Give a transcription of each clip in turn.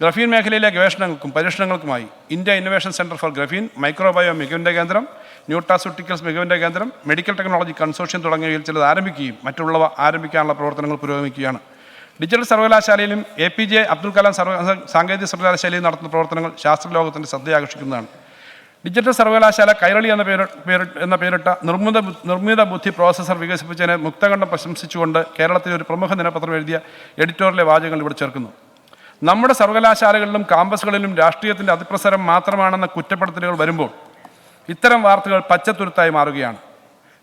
Graphene മേഖലയിലെ ഗവേഷണങ്ങൾക്കും പരീക്ഷണങ്ങൾക്കുമായി India innovation centre for graphene മൈക്രോബയോ മികവിന്റെ കേന്ദ്രം ന്യൂട്ടാസ്യൂട്ടിക്കൽസ് മികവിന്റെ കേന്ദ്രം മെഡിക്കൽ ടെക്നോളജി കൺസോർഷ്യം തുടങ്ങിയവയിൽ ചിലത് ആരംഭിക്കുകയും മറ്റുള്ളവ ആരംഭിക്കാനുള്ള പ്രവർത്തനങ്ങൾ പുരോഗമിക്കുകയാണ്. Digital സർവകലാശാലയിലും A P J Abdul Kalam സർവ സാങ്കേതിക സർവകലാശാലയിലും നടത്തുന്ന പ്രവർത്തനങ്ങൾ ശാസ്ത്രലോകത്തിന്റെ ശ്രദ്ധയാകർഷിക്കുന്നതാണ്. ഡിജിറ്റൽ സർവകലാശാല കൈരളി എന്ന പേര് പേര് എന്ന പേരിട്ട നിർമ്മിത നിർമ്മിത ബുദ്ധി പ്രോസസ്സർ വികസിപ്പിച്ചതിനെ മുക്തകണ്ഠം പ്രശംസിച്ചുകൊണ്ട് കേരളത്തിലെ ഒരു പ്രമുഖ ദിനപത്രം എഴുതിയ എഡിറ്റോറിയലെ വാചകങ്ങൾ ഇവിടെ ചേർക്കുന്നു. നമ്മുടെ സർവകലാശാലകളിലും കാമ്പസുകളിലും രാഷ്ട്രീയത്തിന്റെ അതിപ്രസരം മാത്രമാണെന്ന കുറ്റപ്പെടുത്തലുകൾ വരുമ്പോൾ ഇത്തരം വാർത്തകൾ പച്ചത്തുരുത്തായി മാറുകയാണ്.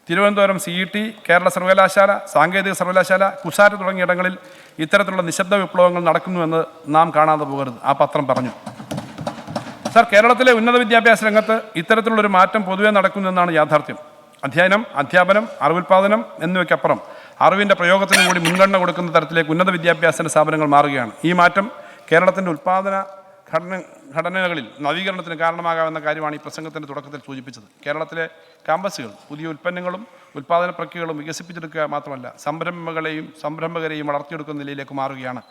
Thiruvananthapuram C E T Kerala സർവകലാശാല സാങ്കേതിക സർവകലാശാല കുസാറ്റ് തുടങ്ങിയ ഇടങ്ങളിൽ ഇത്തരത്തിലുള്ള നിശബ്ദ വിപ്ലവങ്ങൾ നടക്കുന്നുവെന്ന് നാം കാണാതെ പോകരുത്. ആ പത്രം പറഞ്ഞു. സർ കേരളത്തിലെ ഉന്നത വിദ്യാഭ്യാസ രംഗത്ത് ഇത്തരത്തിലുള്ളൊരു മാറ്റം പൊതുവെ നടക്കുന്നെന്നാണ് യാഥാർത്ഥ്യം. അധ്യയനം അധ്യാപനം അറിവുൽപാദനം എന്നിവയ്ക്കപ്പുറം അറിവിന്റെ പ്രയോഗത്തിന് കൂടി മുൻഗണന കൊടുക്കുന്ന തരത്തിലേക്ക് ഉന്നത വിദ്യാഭ്യാസ സ്ഥാപനങ്ങൾ മാറുകയാണ്. ഈ മാറ്റം കേരളത്തിന്റെ ഉൽപാദന ഘടന ഘടനകളിൽ നവീകരണത്തിന് കാരണമാകാമെന്ന കാര്യമാണ് ഈ പ്രസംഗത്തിന്റെ തുടക്കത്തിൽ സൂചിപ്പിച്ചത്. കേരളത്തിലെ ക്യാമ്പസുകൾ പുതിയ ഉൽപ്പന്നങ്ങളും ഉൽപ്പാദന പ്രക്രിയകളും വികസിപ്പിച്ചെടുക്കുക മാത്രമല്ല സംരംഭങ്ങളെയും സംരംഭകരെയും വളർത്തിയെടുക്കുന്ന നിലയിലേക്ക് മാറുകയാണ്.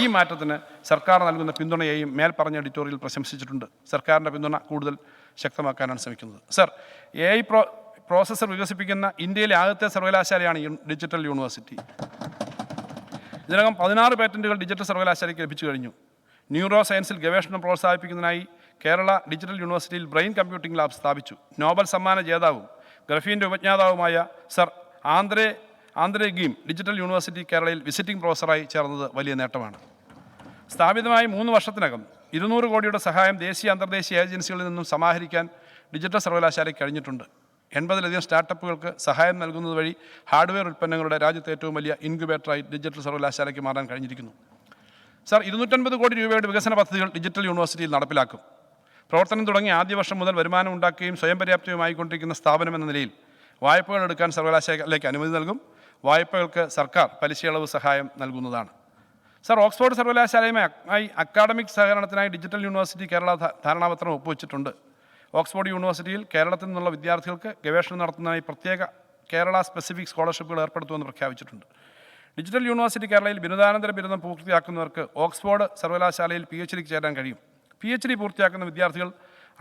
ഈ മാറ്റത്തിന് സർക്കാർ നൽകുന്ന പിന്തുണയെയും മേൽപ്പറഞ്ഞ എഡിറ്റോറിയൽ പ്രശംസിച്ചിട്ടുണ്ട്. സർക്കാരിന്റെ പിന്തുണ കൂടുതൽ ശക്തമാക്കാനാണ് ശ്രമിക്കുന്നത്. Sir A I pro processor വികസിപ്പിക്കുന്ന ഇന്ത്യയിലെ ആദ്യത്തെ സർവകലാശാലയാണ് ഡിജിറ്റൽ യൂണിവേഴ്സിറ്റി. ഇതിനകം പതിനാറ് പേറ്റന്റുകൾ ഡിജിറ്റൽ സർവകലാശാലയ്ക്ക് ലഭിച്ചു കഴിഞ്ഞു. ന്യൂറോ സയൻസിൽ ഗവേഷണം പ്രോത്സാഹിപ്പിക്കുന്നതിനായി കേരള ഡിജിറ്റൽ യൂണിവേഴ്സിറ്റിയിൽ ബ്രെയിൻ കമ്പ്യൂട്ടിംഗ് ലാബ് സ്ഥാപിച്ചു. നോബൽ സമ്മാന ജേതാവും ഗ്രഫീന്റെ ഉപജ്ഞാതാവുമായ sir Andre Andre Geim digital university കേരളയിൽ വിസിറ്റിംഗ് പ്രൊഫസറായി ചേർന്നത് വലിയ നേട്ടമാണ്. സ്ഥാപിതമായി മൂന്ന് വർഷത്തിനകം ഇരുന്നൂറ് കോടിയുടെ സഹായം ദേശീയ അന്തർദേശീയ ഏജൻസികളിൽ നിന്നും സമാഹരിക്കാൻ ഡിജിറ്റൽ സർവകലാശാലയ്ക്ക് കഴിഞ്ഞിട്ടുണ്ട്. എൺപതിലധികം സ്റ്റാർട്ടപ്പുകൾക്ക് സഹായം നൽകുന്നത് വഴി ഹാർഡ്വെയർ ഉൽപ്പന്നങ്ങളുടെ രാജ്യത്തെ ഏറ്റവും വലിയ ഇൻക്യുബേറ്ററായി ഡിജിറ്റൽ സർവകലാശാലയ്ക്ക് മാറാൻ കഴിഞ്ഞിരിക്കുന്നു. സർ ഇരുന്നൂറ്റൻപത് കോടി രൂപയുടെ വികസന പദ്ധതികൾ ഡിജിറ്റൽ യൂണിവേഴ്സിറ്റിയിൽ നടപ്പിലാക്കും. പ്രവർത്തനം തുടങ്ങി ആദ്യ വർഷം മുതൽ വരുമാനം ഉണ്ടാക്കുകയും സ്വയം പര്യാപ്തവുമായിക്കൊണ്ടിരിക്കുന്ന സ്ഥാപനം എന്ന നിലയിൽ വായ്പകൾ എടുക്കാൻ സർവകലാശാലയ്ക്ക് അനുമതി നൽകും. വായ്പകൾക്ക് സർക്കാർ പലിശയളവ് സഹായം നൽകുന്നതാണ്. സർ ഓക്സ്ഫോർഡ് സർവകലാശാലയുമായി അക്കാഡമിക് സഹകരണത്തിനായി ഡിജിറ്റൽ യൂണിവേഴ്സിറ്റി കേരള ധാരണാപത്രം ഒപ്പുവെച്ചിട്ടുണ്ട്. ഓക്സ്ഫോർഡ് യൂണിവേഴ്സിറ്റിയിൽ കേരളത്തിൽ നിന്നുള്ള വിദ്യാർത്ഥികൾക്ക് ഗവേഷണം നടത്തുന്നതിനായി പ്രത്യേക കേരള സ്പെസിഫിക് സ്കോളർഷിപ്പുകൾ ഏർപ്പെടുത്തുമെന്ന് പ്രഖ്യാപിച്ചിട്ടുണ്ട്. ഡിജിറ്റൽ യൂണിവേഴ്സിറ്റി കേരളയിൽ ബിരുദാനന്തര ബിരുദം പൂർത്തിയാക്കുന്നവർക്ക് ഓക്സ്ഫോർഡ് സർവകലാശാലയിൽ പി എച്ച് ഡിക്ക് ചേരാൻ കഴിയും. പി എച്ച് ഡി പൂർത്തിയാക്കുന്ന വിദ്യാർത്ഥികൾ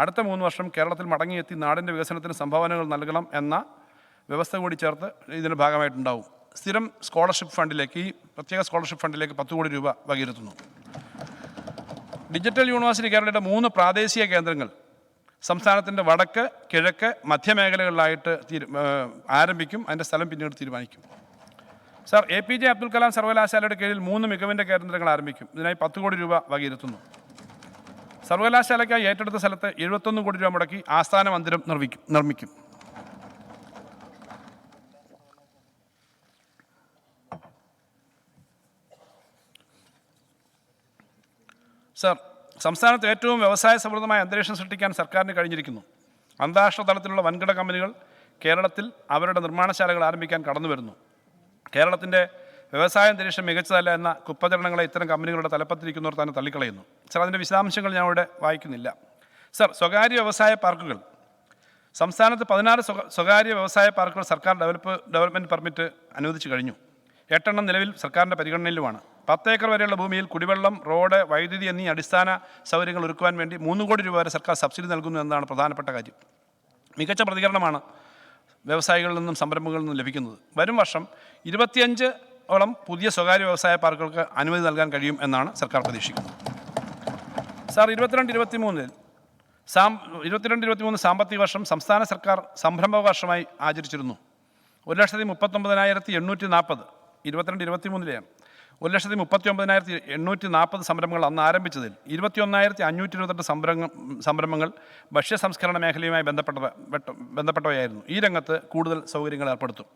അടുത്ത മൂന്ന് വർഷം കേരളത്തിൽ മടങ്ങിയെത്തി നാടിന്റെ വികസനത്തിന് സംഭാവനകൾ നൽകണം എന്ന വ്യവസ്ഥ കൂടി ചേർത്ത് ഇതിന്റെ ഭാഗമായിട്ടുണ്ടാവും. സ്ഥിരം സ്കോളർഷിപ്പ് ഫണ്ടിലേക്ക് ഈ പ്രത്യേക സ്കോളർഷിപ്പ് ഫണ്ടിലേക്ക് പത്ത് കോടി രൂപ വകയിരുത്തുന്നു. ഡിജിറ്റൽ യൂണിവേഴ്സിറ്റി കേരളയുടെ മൂന്ന് പ്രാദേശിക കേന്ദ്രങ്ങൾ സംസ്ഥാനത്തിന്റെ വടക്ക് കിഴക്ക് മധ്യമേഖലകളിലായിട്ട് തീരു ആരംഭിക്കും. അതിന്റെ സ്ഥലം പിന്നീട് തീരുമാനിക്കും. Sir A P J Abdul Kalam സർവകലാശാലയുടെ കീഴിൽ മൂന്ന് മികവിന്റെ കേന്ദ്രങ്ങൾ ആരംഭിക്കും. ഇതിനായി പത്ത് കോടി രൂപ വകയിരുത്തുന്നു. സർവകലാശാലയ്ക്കായി ഏറ്റെടുത്ത സ്ഥലത്ത് എഴുപത്തൊന്ന് കോടി രൂപ മുടക്കി ആസ്ഥാന മന്ദിരം നിർമ്മിക്കും നിർമ്മിക്കും. സർ സംസ്ഥാനത്ത് ഏറ്റവും വ്യവസായ സമൃദ്ധമായ അന്തരീക്ഷം സൃഷ്ടിക്കാൻ സർക്കാരിന് കഴിഞ്ഞിരിക്കുന്നു. അന്താരാഷ്ട്ര തലത്തിലുള്ള വൻകിട കമ്പനികൾ കേരളത്തിൽ അവരുടെ നിർമ്മാണശാലകൾ ആരംഭിക്കാൻ കടന്നു വരുന്നു കേരളത്തിന്റെ വ്യവസായ അന്തരീക്ഷം മികച്ചതല്ല എന്ന കുപ്പചരണങ്ങളെ ഇത്തരം കമ്പനികളുടെ തലപ്പത്തിരിക്കുന്നവർ തന്നെ തള്ളിക്കളയുന്നു. സർ അതിന്റെ വിശദാംശങ്ങൾ ഞാൻ ഇവിടെ വായിക്കുന്നില്ല. സർ സ്വകാര്യ വ്യവസായ പാർക്കുകൾ. സംസ്ഥാനത്ത് പതിനാറ് സ്വകാര്യ വ്യവസായ പാർക്കുകൾ സർക്കാർ ഡെവലപ്പ് ഡെവലപ്മെന്റ് പെർമിറ്റ് അനുവദിച്ചു കഴിഞ്ഞു. എട്ടെണ്ണം നിലവിൽ സർക്കാരിന്റെ പരിഗണനയിലുമാണ്. പത്ത് ഏക്കർ വരെയുള്ള ഭൂമിയിൽ കുടിവെള്ളം റോഡ് വൈദ്യുതി എന്നീ അടിസ്ഥാന സൗകര്യങ്ങൾ ഒരുക്കുവാൻ വേണ്ടി മൂന്ന് കോടി രൂപ വരെ സർക്കാർ സബ്സിഡി നൽകുന്നു എന്നതാണ് പ്രധാനപ്പെട്ട കാര്യം. മികച്ച പ്രതികരണമാണ് വ്യവസായികളിൽ നിന്നും സംരംഭങ്ങളിൽ നിന്നും ലഭിക്കുന്നത്. വരും വർഷം ഇരുപത്തിയഞ്ച് ഓളം പുതിയ സ്വകാര്യ വ്യവസായ പാർക്കുകൾക്ക് അനുമതി നൽകാൻ കഴിയും എന്നാണ് സർക്കാർ പ്രതീക്ഷിക്കുന്നത്. സാർ ഇരുപത്തിരണ്ട് ഇരുപത്തി മൂന്നിൽ സാം ഇരുപത്തിരണ്ട് ഇരുപത്തിമൂന്ന് സാമ്പത്തിക വർഷം സംസ്ഥാന സർക്കാർ സംരംഭക വർഷമായി ആചരിച്ചിരുന്നു. ഒരു ലക്ഷത്തി മുപ്പത്തൊമ്പതിനായിരത്തി എണ്ണൂറ്റി നാൽപ്പത് ഇരുപത്തിരണ്ട് ഇരുപത്തിമൂന്നിലെയാണ് ഒരു ലക്ഷത്തി മുപ്പത്തി ഒമ്പതിനായിരത്തി എണ്ണൂറ്റി നാൽപ്പത് സംരംഭങ്ങൾ അന്ന് ആരംഭിച്ചതിൽ ഇരുപത്തി ഒന്നായിരത്തി അഞ്ഞൂറ്റി ഇരുപത്തെട്ട് സംരംഭം സംരംഭങ്ങൾ ഭക്ഷ്യ സംസ്കരണ മേഖലയുമായി ബന്ധപ്പെട്ട ബന്ധപ്പെട്ടവയായിരുന്നു. ഈ രംഗത്ത് കൂടുതൽ സൗകര്യങ്ങൾ ഏർപ്പെടുത്തും.